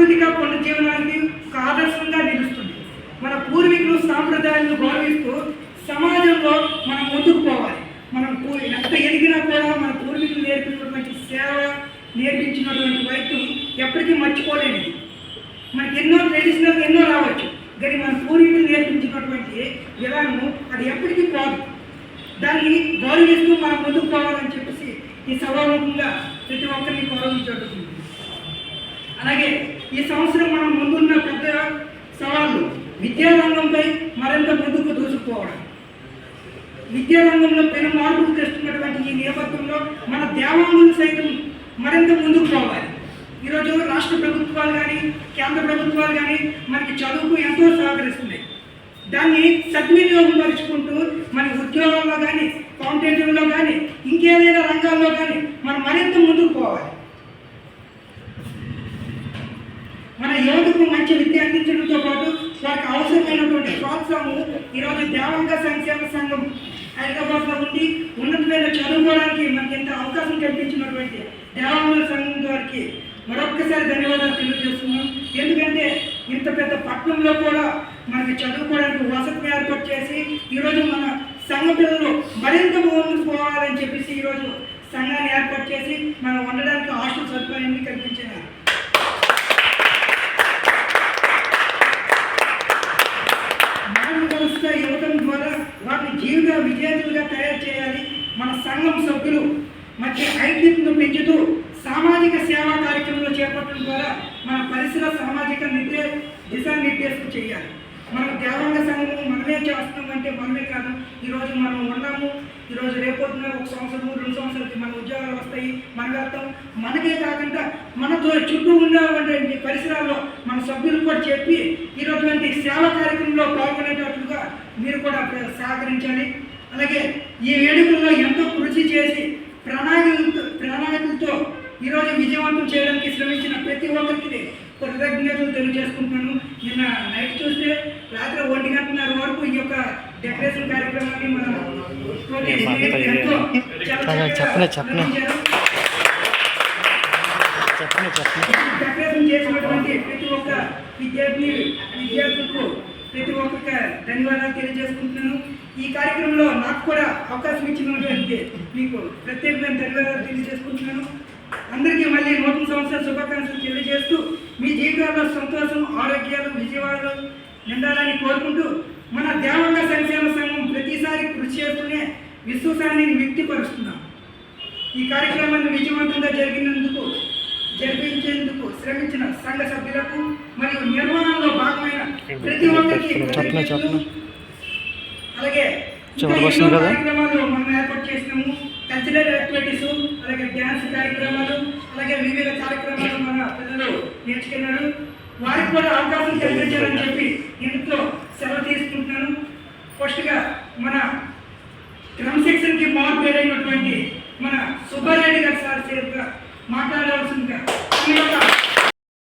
సంస్కృతిగా పునర్జీవనానికి ఒక ఆదర్శంగా నిలుస్తుంది. మన పూర్వీకులు సాంప్రదాయాలను గౌరవిస్తూ సమాజంలో మనం ముందుకు పోవాలి. మనం ఎంత ఎదిగినా కూడా మన పూర్వీకులు నేర్పినటువంటి సేవ నేర్పించినటువంటి వైద్యం ఎప్పటికీ మర్చిపోలేనిది. మనకి ఎన్నో ట్రెడిషనల్ ఎన్నో రావచ్చు. కానీ మన పూర్వీకులు నేర్పించినటువంటి విధానము అది ఎప్పటికీ కాదు. దాన్ని గౌరవిస్తూ మనం ముందుకు పోవాలని చెప్పేసి ఈ సభాముఖంగా ప్రతి ఒక్కరిని గౌరవించబడుతుంది అలాగే ఈ సంవత్సరం మనం ముందున్న పెద్ద సవాళ్ళు విద్యారంగంపై మరింత ముందుకు దూసుకుపోవడం. విద్యారంగంలో పెను మార్పులు తెస్తున్నటువంటి ఈ నేపథ్యంలో మన దేవాంగులు సైతం మరింత ముందుకు పోవాలి. ఈరోజు రాష్ట్ర ప్రభుత్వాలు కానీ కేంద్ర ప్రభుత్వాలు కానీ మనకి చదువుకు ఎంతో సహకరిస్తున్నాయి. దాన్ని సద్వినియోగం పరుచుకుంటూ మన ఉద్యోగాల్లో కానీ కాంపిటేటివ్లో కానీ ఇంకేదైనా రంగాల్లో కానీ మనం మరింత ముందుకు పోవాలి మన యువతకు మంచి విద్య అందించడంతో పాటు వారికి అవసరమైనటువంటి ప్రోత్సాహము ఈరోజు దేవంగ సంక్షేమ సంఘం హైదరాబాద్లో ఉండి ఉన్నతమైన చదువుకోవడానికి మనకి ఎంత అవకాశం కల్పించినటువంటి దేవాంగ సంఘం వారికి మరొక్కసారి ధన్యవాదాలు తెలియజేస్తున్నాం. ఎందుకంటే ఇంత పెద్ద పట్టణంలో కూడా మనకి చదువుకోవడానికి వసతి ఏర్పాటు చేసి ఈరోజు మన సంఘ పిల్లలు మరింత ముందుకు పోవాలని చెప్పేసి ఈరోజు సంఘాన్ని ఏర్పాటు చేసి మనం ఉండడానికి హాస్టల్ సదుపాయాన్ని కల్పించినారు. జీవిత తయారు చేయాలి. మన సంఘం సభ్యులు మధ్య ఐక్యతను పెంచుతూ సామాజిక సేవా కార్యక్రమాలు చేపట్టడం ద్వారా మన పరిసర సామాజిక నిర్దే దిశానిర్దేశం చేయాలి. మనం దేవాంగ సంఘము మనమే చేస్తున్నామంటే మనమే కాదు. ఈరోజు మనం ఉన్నాము. ఈరోజు రేపొద్దున ఒక సంవత్సరం రెండు సంవత్సరాలకి మన ఉద్యోగాలు వస్తాయి. మనం వెళ్తాం. మనకే కాకుండా మనతో చుట్టూ ఉన్నటువంటి పరిసరాల్లో మన సభ్యులు కూడా చెప్పి ఈరోజు వంటి సేవా కార్యక్రమంలో పాల్గొనేటట్లుగా మీరు కూడా సహకరించాలి. అలాగే ఈ వేడుకల్లో ఎంతో కృషి చేసి ప్రణాళికలతో ప్రణాళికలతో ఈరోజు విజయవంతం చేయడానికి శ్రమించిన ప్రతి ఒక్కరికి కృతజ్ఞతలు తెలియజేసుకుంటున్నాను. నిన్న నైట్ చూస్తే రాత్రి ఒంటి గంటన్నర వరకు ఈ యొక్క డెకరేషన్ కార్యక్రమాన్ని మనం డెకరేషన్ చేసినటువంటి ప్రతి ఒక్క విద్యార్థి విద్యార్థులకు ప్రతి ఒక్కరికి ధన్యవాదాలు తెలియజేసుకుంటున్నాను. ఈ కార్యక్రమంలో నాకు కూడా అవకాశం ఇచ్చినటువంటి మీకు ప్రత్యేకమైన ధన్యవాదాలు తెలియజేసుకుంటున్నాను. అందరికీ మళ్ళీ నూతన సంవత్సర శుభాకాంక్షలు తెలియజేస్తూ మీ జీవితాల్లో సంతోషం ఆరోగ్యాలు విజయవాడలు నిండాలని కోరుకుంటూ మన దేవంగ సంక్షేమ సంఘం ప్రతిసారి కృషి చేస్తూనే విశ్వాసాన్ని వ్యక్తిపరుస్తున్నాం ఈ కార్యక్రమాన్ని విజయవంతంగా జరిగినందుకు జరిపించేందుకు శ్రమించిన సంఘ సభ్యులకు మరియు నిర్వహణలో భాగమైన ప్రతి ఒక్కరికి. అలాగే చివరికి వస్తుంది కదా? కార్యక్రమాలు మనం ఏర్పాటు చేసినాము. కల్చరల్ యాక్టివిటీస్ అలాగే డ్యాన్స్ కార్యక్రమాలు అలాగే వివిధ కార్యక్రమాలు మన పిల్లలు నేర్చుకున్నారు. వారికి కూడా అవకాశం కల్పించాలని చెప్పి ఇంట్లో సెలవు తీసుకుంటున్నాను. ఫస్ట్గా మన క్రమశిక్షణకి మార్పు ఏదైనటువంటి మన సుబ్బారెడ్డి గారు సార్ మాట్లాడవలసిందిగా